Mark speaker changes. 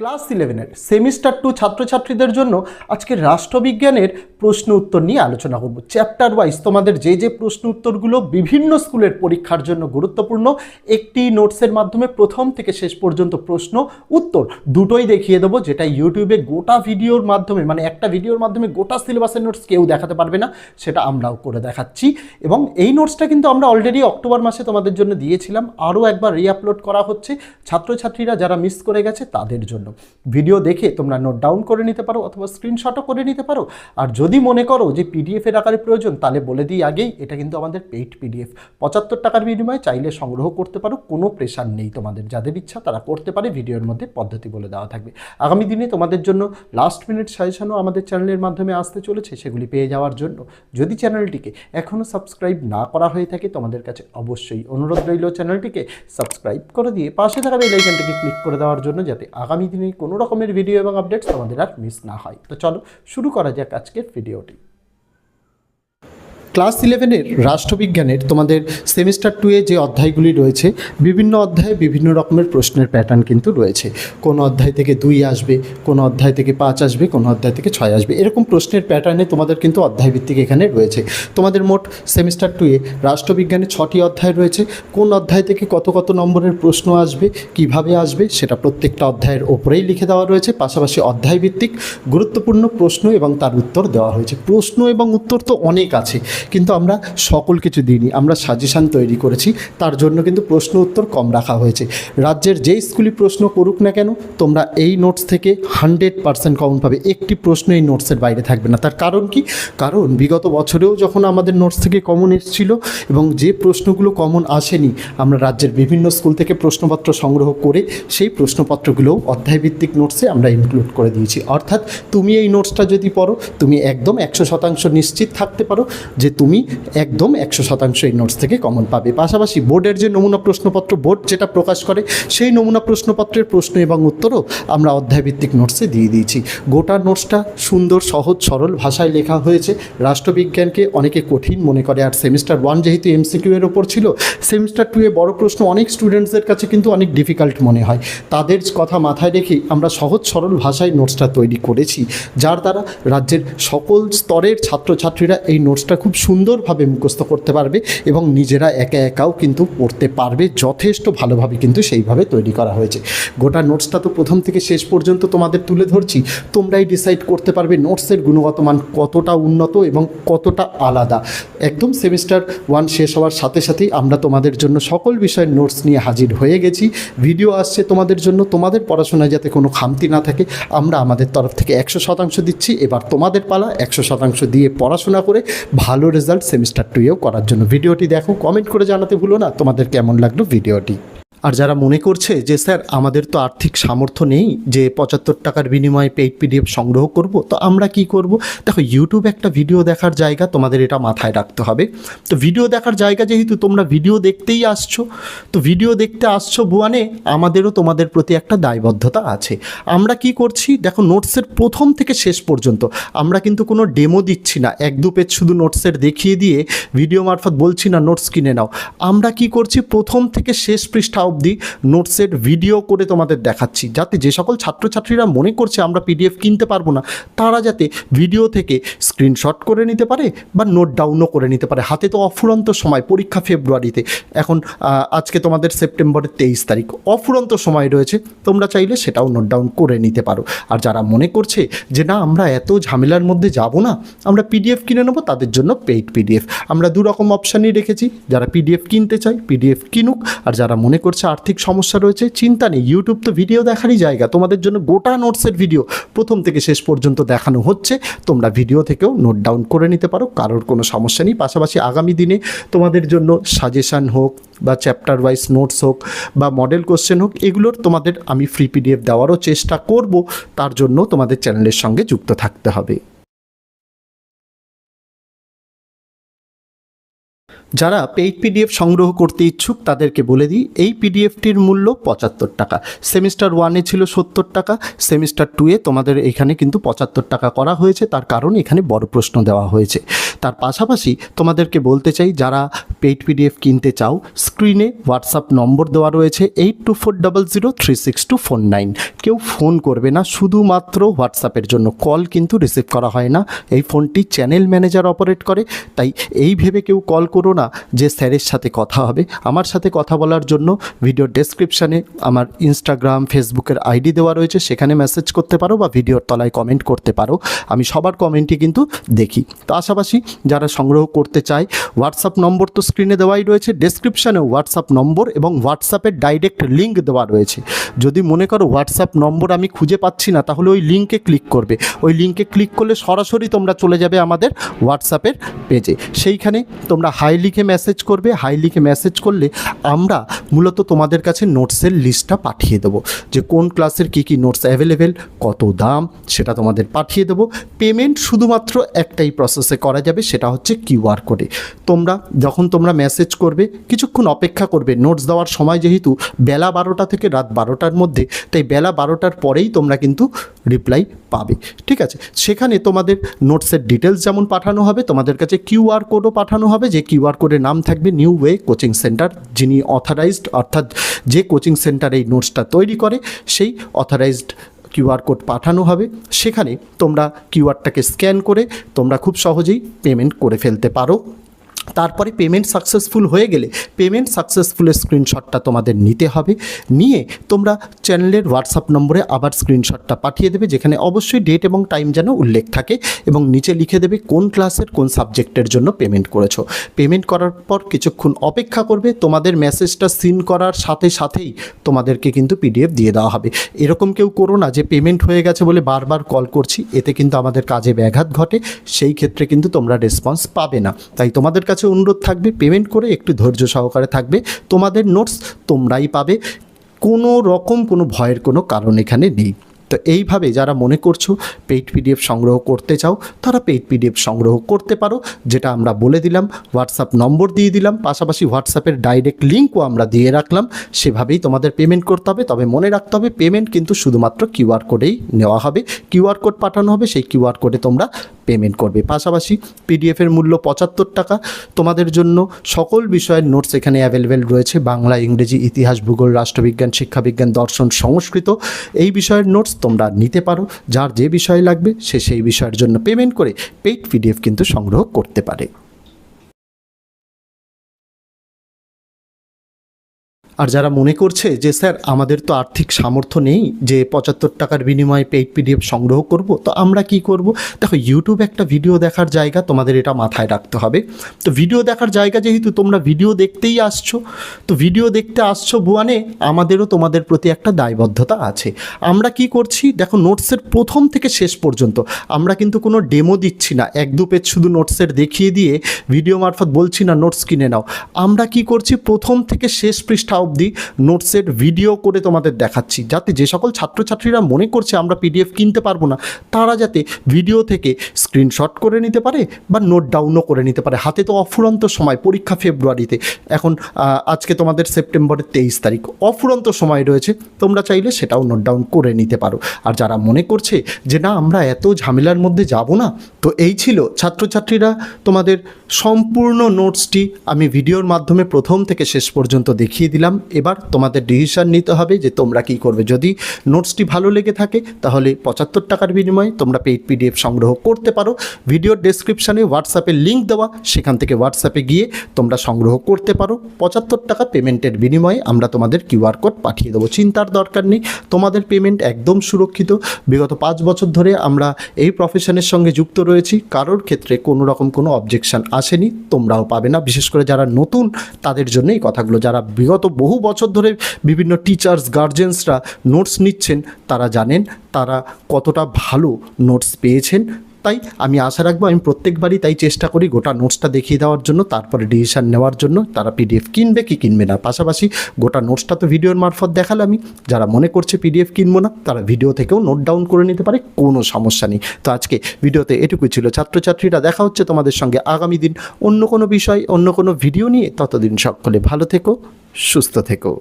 Speaker 1: Class ইলেভেনের semester two ছাত্রছাত্রীদের জন্য আজকে রাষ্ট্রবিজ্ঞানের প্রশ্ন উত্তর নিয়ে আলোচনা করব। চ্যাপ্টার ওয়াইজ তোমাদের যে যে প্রশ্ন উত্তরগুলো বিভিন্ন স্কুলের পরীক্ষার জন্য গুরুত্বপূর্ণ, একটি নোটসের মাধ্যমে প্রথম থেকে শেষ পর্যন্ত প্রশ্ন উত্তর দুটোই দেখিয়ে দেবো, যেটা ইউটিউবে গোটা ভিডিওর মাধ্যমে মানে একটা ভিডিওর মাধ্যমে গোটা সিলেবাসের নোটস কেউ দেখাতে পারবে না, সেটা আমরাও করে দেখাচ্ছি। এবং এই নোটসটা কিন্তু আমরা অলরেডি অক্টোবর মাসে তোমাদের জন্য দিয়েছিলাম, আরও একবার রিআপলোড করা হচ্ছে। ছাত্রছাত্রীরা যারা মিস করে গেছে, তাদের জন্য ভিডিও দেখে তোমরা নোট ডাউন করে নিতে পারো অথবা স্ক্রিনশটও করে নিতে পারো। আর যদি মনে করো যে পিডিএফের আকারে প্রয়োজন, তাহলে বলে দিই আগেই, এটা কিন্তু আমাদের পেইড পিডিএফ পঁচাত্তর টাকার বিনিময়ে চাইলে সংগ্রহ করতে পারো, কোনো প্রেশার নেই তোমাদের। যাদের ইচ্ছা তারা করতে পারে, ভিডিওর মধ্যে পদ্ধতি বলে দেওয়া থাকবে। আগামী দিনে তোমাদের জন্য লাস্ট মিনিট সাজেশনও আমাদের চ্যানেলের মাধ্যমে আসতে চলেছে, সেগুলি পেয়ে যাওয়ার জন্য। যদি চ্যানেলটিকে এখনও সাবস্ক্রাইব না করা হয়ে থাকে, তোমাদের কাছে অবশ্যই অনুরোধ রইল চ্যানেলটিকে সাবস্ক্রাইব করে দিয়ে পাশে থাকা বেল আইকনটিকে ক্লিক করে দেওয়ার জন্য, যাতে আগামী দিনে কোনো রকমের ভিডিও এবং আপডেটস আমাদের আর মিস না হয়। তো চলো শুরু করা যাক আজকের ভিডিওটি ক্লাস ইলেভেনের রাষ্ট্রবিজ্ঞানের তোমাদের সেমিস্টার টুয়ে যে অধ্যায়গুলি রয়েছে, বিভিন্ন অধ্যায়ে বিভিন্ন রকমের প্রশ্নের প্যাটার্ন কিন্তু রয়েছে। কোন অধ্যায় থেকে দুই আসবে, কোন অধ্যায় থেকে পাঁচ আসবে, কোন অধ্যায় থেকে ছয় আসবে। এরকম প্রশ্নের প্যাটার্নে তোমাদের কিন্তু অধ্যায়ভিত্তিক এখানে রয়েছে। তোমাদের মোট সেমিস্টার টুয়ে রাষ্ট্রবিজ্ঞানে ছটি অধ্যায় রয়েছে। কোন অধ্যায় থেকে কত কত নম্বরের প্রশ্ন আসবে, কীভাবে আসবে, সেটা প্রত্যেকটা অধ্যায়ের ওপরেই লিখে দেওয়া রয়েছে। পাশাপাশি অধ্যায়ভিত্তিক গুরুত্বপূর্ণ প্রশ্ন এবং তার উত্তর দেওয়া হয়েছে। প্রশ্ন এবং উত্তর তো অনেক আছে। কিন্তু আমরা সকল কিছু দিইনি, আমরা সাজেশান তৈরি করেছি, তার জন্য কিন্তু প্রশ্ন উত্তর কম রাখা হয়েছে। রাজ্যের যেই স্কুলই প্রশ্ন করুক না কেন, তোমরা এই নোটস থেকে হান্ড্রেড পার্সেন্ট কমন পাবে, একটি প্রশ্ন এই নোটসের বাইরে থাকবে না। তার কারণ কি? কারণ বিগত বছরেও যখন আমাদের নোটস থেকে কমন এসেছিল এবং যে প্রশ্নগুলো কমন আসেনি, আমরা রাজ্যের বিভিন্ন স্কুল থেকে প্রশ্নপত্র সংগ্রহ করে সেই প্রশ্নপত্রগুলোও অধ্যায়ভিত্তিক নোটসে আমরা ইনক্লুড করে দিয়েছি। অর্থাৎ তুমি এই নোটসটা যদি পড়ো, তুমি একদম একশো শতাংশ নিশ্চিত থাকতে পারো যে তুমি একদম একশো শতাংশ এই নোটস থেকে কমন পাবে। পাশাপাশি বোর্ডের যে নমুনা প্রশ্নপত্র বোর্ড যেটা প্রকাশ করে, সেই নমুনা প্রশ্নপত্রের প্রশ্ন এবং উত্তরও আমরা অধ্যায়ভিত্তিক নোটসে দিয়ে দিয়েছি। গোটা নোটসটা সুন্দর, সহজ, সরল ভাষায় লেখা হয়েছে। রাষ্ট্রবিজ্ঞানকে অনেকে কঠিন মনে করে। আর সেমিস্টার ওয়ান যেহেতু এমসিকিউ এর ওপর ছিল সেমিস্টার টু এ বড় প্রশ্ন অনেক স্টুডেন্টসদের কাছে কিন্তু অনেক ডিফিকাল্ট মনে হয়। তাদের কথা মাথায় রেখে আমরা সহজ, সরল ভাষায় নোটসটা তৈরি করেছি, যার দ্বারা রাজ্যের সকল স্তরের ছাত্রছাত্রীরা এই নোটসটা খুব সুন্দরভাবে মুখস্থ করতে পারবে এবং নিজেরা একা একাও কিন্তু পড়তে পারবে, যথেষ্ট ভালোভাবে কিন্তু সেইভাবে তৈরি করা হয়েছে। গোটা নোটসটা তো প্রথম থেকে শেষ পর্যন্ত তোমাদের তুলে ধরছি। তোমরাই ডিসাইড করতে পারবে নোটসের গুণগত মান কতটা উন্নত এবং কতটা আলাদা। একদম সেমিস্টার ওয়ান শেষ হওয়ার সাথে সাথেই আমরা তোমাদের জন্য সকল বিষয়ের নোটস নিয়ে হাজির হয়ে গেছি। ভিডিও আসছে তোমাদের জন্য, তোমাদের পড়াশোনায় যাতে কোনো খামতি না থাকে, আমরা আমাদের তরফ থেকে একশো শতাংশ দিচ্ছি। এবার তোমাদের পালা একশো শতাংশ দিয়ে পড়াশোনা করে ভালো রেজাল্ট সেমিস্টার টুয়েও করার জন্য। ভিডিওটি দেখো কমেন্ট করে জানাতে ভুলো না, তোমাদের কেমন লাগল ভিডিওটি? আর যারা মনে করছে যে, স্যার, আমাদের তো আর্থিক সামর্থ্য নেই যে, পঁচাত্তর টাকার বিনিময়ে পেইড পিডিএফ সংগ্রহ করব, তো আমরা কি করব? দেখো ইউটিউব একটা ভিডিও দেখার জায়গা, তোমাদের এটা মাথায় রাখতে হবে। তো ভিডিও দেখার জায়গা যেহেতু, তোমরা ভিডিও দেখতেই আসছো, তো ভিডিও দেখতে আসছো বুয়ানে, আমাদেরও তোমাদের প্রতি একটা দায়বদ্ধতা আছে। আমরা কি করছি? দেখো নোটসের প্রথম থেকে শেষ পর্যন্ত, আমরা কিন্তু কোনো ডেমো দিচ্ছি না। এক দু পেজ শুধু নোটসের দেখিয়ে দিয়ে ভিডিও মারফত বলছি না নোটস কিনে নাও। আমরা কি করছি? প্রথম থেকে শেষ পৃষ্ঠা অবধি নোটসের ভিডিও করে তোমাদের দেখাচ্ছি। যাতে যে সকল ছাত্রছাত্রীরা মনে করছে আমরা পিডিএফ কিনতে পারব না, তারা যাতে ভিডিও থেকে স্ক্রিনশট করে নিতে পারে বা নোট ডাউনও করে নিতে পারে। হাতে তো অফুরন্ত সময়, পরীক্ষা ফেব্রুয়ারিতে এখন আজকে তোমাদের সেপ্টেম্বরের তেইশ তারিখ। অফুরন্ত সময় রয়েছে, তোমরা চাইলে সেটাও নোট ডাউন করে নিতে পারো। আর যারা মনে করছে যে না, আমরা এত ঝামেলার মধ্যে যাব না, আমরা পিডিএফ কিনে নেব, তাদের জন্য পেইড পিডিএফ আমরা দু রকম অপশানই রেখেছি। যারা পিডিএফ কিনতে চায় পিডিএফ কিনুক। আর যারা মনে করছে আর্থিক সমস্যা রয়েছে, চিন্তা নেই। ইউটিউব তো ভিডিও দেখারই জায়গা। তোমাদের জন্য গোটা নোটসের ভিডিও প্রথম থেকে শেষ পর্যন্ত দেখানো হচ্ছে। তোমরা ভিডিও থেকেও নোট ডাউন করে নিতে পারো, কারোর কোনো সমস্যা নেই। পাশাপাশি আগামী দিনে তোমাদের জন্য সাজেশান হোক বা চ্যাপ্টার ওয়াইজ নোটস হোক বা মডেল কোশ্চেন হোক, এগুলোর তোমাদের আমি ফ্রি পিডিএফ দেওয়ারও চেষ্টা করব। তার জন্য তোমাদের চ্যানেলের সঙ্গে যুক্ত থাকতে হবে। যারা পেইড পিডিএফ সংগ্রহ করতে ইচ্ছুক, তাদেরকে বলে দিই, এই পিডিএফটির মূল্য পঁচাত্তর টাকা। সেমিস্টার ওয়ানে ছিল সত্তর টাকা সেমিস্টার টুয়ে তোমাদের এখানে কিন্তু পঁচাত্তর টাকা করা হয়েছে, তার কারণ এখানে বড় প্রশ্ন দেওয়া হয়েছে। তার পাশাপাশি তোমাদেরকে বলতে চাই, যারা পেইড পিডিএফ কিনতে চাও স্ক্রিনে হোয়াটসঅ্যাপ নম্বর দেওয়া রয়েছে eight two four double zero three six two four nine কেউ ফোন করবে না, শুধুমাত্র হোয়াটসঅ্যাপের জন্য। কল কিন্তু রিসিভ করা হয় না। এই ফোনটি চ্যানেল ম্যানেজার অপারেট করে, তাই এই ভেবে কেউ কল করো না যে স্যারের সাথে কথা হবে, আমার সাথে কথা বলার জন্য ভিডিও ডেসক্রিপশানে আমার ইনস্টাগ্রাম ফেসবুকের আইডি দেওয়া রয়েছে, সেখানে মেসেজ করতে পারো বা ভিডিওর তলায় কমেন্ট করতে পারো। আমি সবার কমেন্টই কিন্তু দেখি। তো আশাপাশি যারা সংগ্রহ করতে চায় হোয়াটসঅ্যাপ নম্বর তো স্ক্রিনে দেওয়াই রয়েছে ডেসক্রিপশানেও হোয়াটসঅ্যাপ নম্বর এবং হোয়াটসঅ্যাপের ডাইরেক্ট লিঙ্ক দেওয়া রয়েছে। যদি মনে করো হোয়াটসঅ্যাপ নম্বর আমি খুঁজে পাচ্ছি না, তাহলে ওই লিঙ্কে ক্লিক করবে। ওই লিঙ্কে ক্লিক করলে সরাসরি তোমরা চলে যাবে আমাদের হোয়াটসঅ্যাপের পেজে সেইখানে তোমরা হাই লিখে মেসেজ করবে হাই লিখে মেসেজ করলে আমরা মূলত তোমাদের কাছে নোটসের লিস্টটা পাঠিয়ে দেবো। যে কোন ক্লাসের কী কী নোটস অ্যাভেলেবেল কত দাম, সেটা তোমাদের পাঠিয়ে দেবো। পেমেন্ট শুধুমাত্র একটাই প্রসেসে করা যাবে, সেটা হচ্ছে কিউআর কোডে তোমরা, যখন তোমরা মেসেজ করবে, কিছুক্ষণ অপেক্ষা করবে। নোটস দেওয়ার সময় যেহেতু বেলা বারোটা থেকে রাত বারোটার মধ্যে, তাই বেলা বারোটার পরেই তোমরা কিন্তু রিপ্লাই পাবে। ঠিক আছে? সেখানে তোমাদের নোটসের ডিটেলস যেমন পাঠানো হবে, তোমাদের কাছে কিউআর কোডও পাঠানো হবে। যে কিউআর কোডের নাম থাকবে নিউ ওয়ে কোচিং সেন্টার যিনি অথরাইজড অর্থাৎ যে কোচিং সেন্টার এই নোটসটা তৈরি করে, সেই অথরাইজড কিউআর কোড পাঠানো হবে। সেখানে তোমরা কিউআরটাকে স্ক্যান করে তোমরা খুব সহজেই পেমেন্ট করে ফেলতে পারো। তারপরে পেমেন্ট সাকসেসফুল হয়ে গেলে পেমেন্ট সাকসেসফুলের স্ক্রিনশটটা তোমাদের নিতে হবে। নিয়ে তোমরা চ্যানেলের হোয়াটসঅ্যাপ নম্বরে আবার স্ক্রিনশটটা পাঠিয়ে দেবে, যেখানে অবশ্যই ডেট এবং টাইম যেন উল্লেখ থাকে এবং নিচে লিখে দেবে কোন ক্লাসের কোন সাবজেক্টের জন্য পেমেন্ট করেছ। পেমেন্ট করার পর কিছুক্ষণ অপেক্ষা করবে, তোমাদের মেসেজটা সিন করার সাথে সাথেই তোমাদেরকে কিন্তু পিডিএফ দিয়ে দেওয়া হবে। এরকম কেউ করো না যে পেমেন্ট হয়ে গেছে বলে বারবার কল করছি, এতে কিন্তু আমাদের কাজে ব্যাঘাত ঘটে, সেই ক্ষেত্রে কিন্তু তোমরা রেসপন্স পাবে না। তাই তোমাদের কাছে অনুরোধ থাকবে পেমেন্ট করে একটু ধৈর্য সহকারে থাকবে। তোমাদের নোটস তোমরাই পাবে। কোনো রকম কোনো ভয়ের কোনো কারণ এখানে নেই। তো এইভাবে যারা মনে করছ পেইড পিডিএফ সংগ্রহ করতে চাও, তারা পেইড পিডিএফ সংগ্রহ করতে পারো। যেটা আমরা বলে দিলাম হোয়াটসঅ্যাপ নম্বর দিয়ে দিলাম, পাশাপাশি হোয়াটসঅ্যাপের ডাইরেক্ট লিঙ্কও আমরা দিয়ে রাখলাম। সেভাবেই তোমাদের পেমেন্ট করতে হবে। তবে মনে রাখতে হবে পেমেন্ট কিন্তু শুধুমাত্র কিউআর কোডেই নেওয়া হবে। কিউআর কোড পাঠানো হবে, সেই কিউআর কোডে তোমরা পেমেন্ট করবে। পাশাপাশি পিডিএফের মূল্য পঁচাত্তর টাকা। তোমাদের জন্য সকল বিষয়ের নোটস এখানে অ্যাভেলেবেল রয়েছে। বাংলা, ইংরেজি, ইতিহাস, ভূগোল, রাষ্ট্রবিজ্ঞান, শিক্ষাবিজ্ঞান, দর্শন, সংস্কৃত। এই বিষয়ের নোটস তোমরা নিতে পারো। যার যে বিষয় লাগবে, সে সেই বিষয়ের জন্য পেমেন্ট করে পেইড পিডিএফ কিন্তু সংগ্রহ করতে পারে। আর যারা মনে করছে যে, স্যার, আমাদের তো আর্থিক সামর্থ্য নেই যে, পঁচাত্তর টাকার বিনিময়ে পেইড পিডিএফ সংগ্রহ করব, তো আমরা কি করব? দেখো ইউটিউব একটা ভিডিও দেখার জায়গা তোমাদের এটা মাথায় রাখতে হবে। তো ভিডিও দেখার জায়গা যেহেতু তোমরা ভিডিও দেখতেই আসছো, তো ভিডিও দেখতে আসছো বুয়ানে আমাদেরও তোমাদের প্রতি একটা দায়বদ্ধতা আছে। আমরা কি করছি? দেখো নোটসের প্রথম থেকে শেষ পর্যন্ত। আমরা কিন্তু কোনো ডেমো দিচ্ছি না। এক দু পেজ শুধু নোটসের দেখিয়ে দিয়ে ভিডিও মারফত বলছি, না নোটস কিনে নাও। আমরা কি করছি? প্রথম থেকে শেষ পৃষ্ঠা অবধি নোটসের ভিডিও করে তোমাদের দেখাচ্ছি, যাতে যে সকল ছাত্রছাত্রীরা মনে করছে আমরা পিডিএফ কিনতে পারব না, তারা যাতে ভিডিও থেকে স্ক্রিনশট করে নিতে পারে বা নোট ডাউনও করে নিতে পারে। হাতে তো অফুরন্ত সময়, পরীক্ষা ফেব্রুয়ারিতে এখন আজকে তোমাদের সেপ্টেম্বরের তেইশ তারিখ। অফুরন্ত সময় রয়েছে, তোমরা চাইলে সেটাও নোট ডাউন করে নিতে পারো। আর যারা মনে করছে যে না, আমরা এত ঝামেলার মধ্যে যাব না, তো এই ছিল ছাত্রছাত্রীরা তোমাদের সম্পূর্ণ নোটসটি আমি ভিডিওর মাধ্যমে প্রথম থেকে শেষ পর্যন্ত দেখিয়ে দিলাম। এবার তোমাদের ডিসিশন নিতে হবে যে তোমরা কি করবে। যদি নোটসটি ভালো লেগে থাকে, তাহলে পঁচাত্তর টাকার বিনিময়ে তোমরা পেইড পিডিএফ সংগ্রহ করতে পারো। ভিডিওর ডেসক্রিপশানে হোয়াটসঅ্যাপে লিঙ্ক দেওয়া, সেখান থেকে হোয়াটসঅ্যাপে গিয়ে তোমরা সংগ্রহ করতে পারো। পঁচাত্তর টাকা পেমেন্টের বিনিময়ে আমরা তোমাদের কিউআর কোড পাঠিয়ে দেবো। চিন্তার দরকার নেই, তোমাদের পেমেন্ট একদম সুরক্ষিত। বিগত পাঁচ বছর ধরে আমরা এই প্রফেশনের সঙ্গে যুক্ত রয়েছি। কারোর ক্ষেত্রে কোনো রকম কোনো অবজেকশন আসেনি, তোমরাও পাবে না। বিশেষ করে যারা নতুন, তাদের জন্য এই কথাগুলো। যারা বিগত বহু বছর ধরে বিভিন্ন টিচার্স গার্জেন্সরা নোটস নিচ্ছেন। তারা জানেন তারা কতটা ভালো নোটস পেয়েছেন। তাই আমি আশা রাখব, আমি প্রত্যেকবারই তাই চেষ্টা করি গোটা নোটসটা দেখিয়ে দেওয়ার জন্য, তারপরে ডিসিশান নেওয়ার জন্য, তারা পিডিএফ কিনবে কি কিনবে না। পাশাপাশি গোটা নোটসটা তো ভিডিওর মারফত দেখালে আমি। যারা মনে করছে পিডিএফ কিনবো না, তারা ভিডিও থেকেও নোট ডাউন করে নিতে পারে, কোনো সমস্যা নেই। তো আজকে ভিডিওতে এটুকুই ছিল ছাত্রছাত্রীরা, দেখা হচ্ছে তোমাদের সঙ্গে আগামী দিন অন্য কোনো বিষয়, অন্য কোনো ভিডিও নিয়ে। ততদিন সকলে ভালো থেকো, সুস্থ থেকো।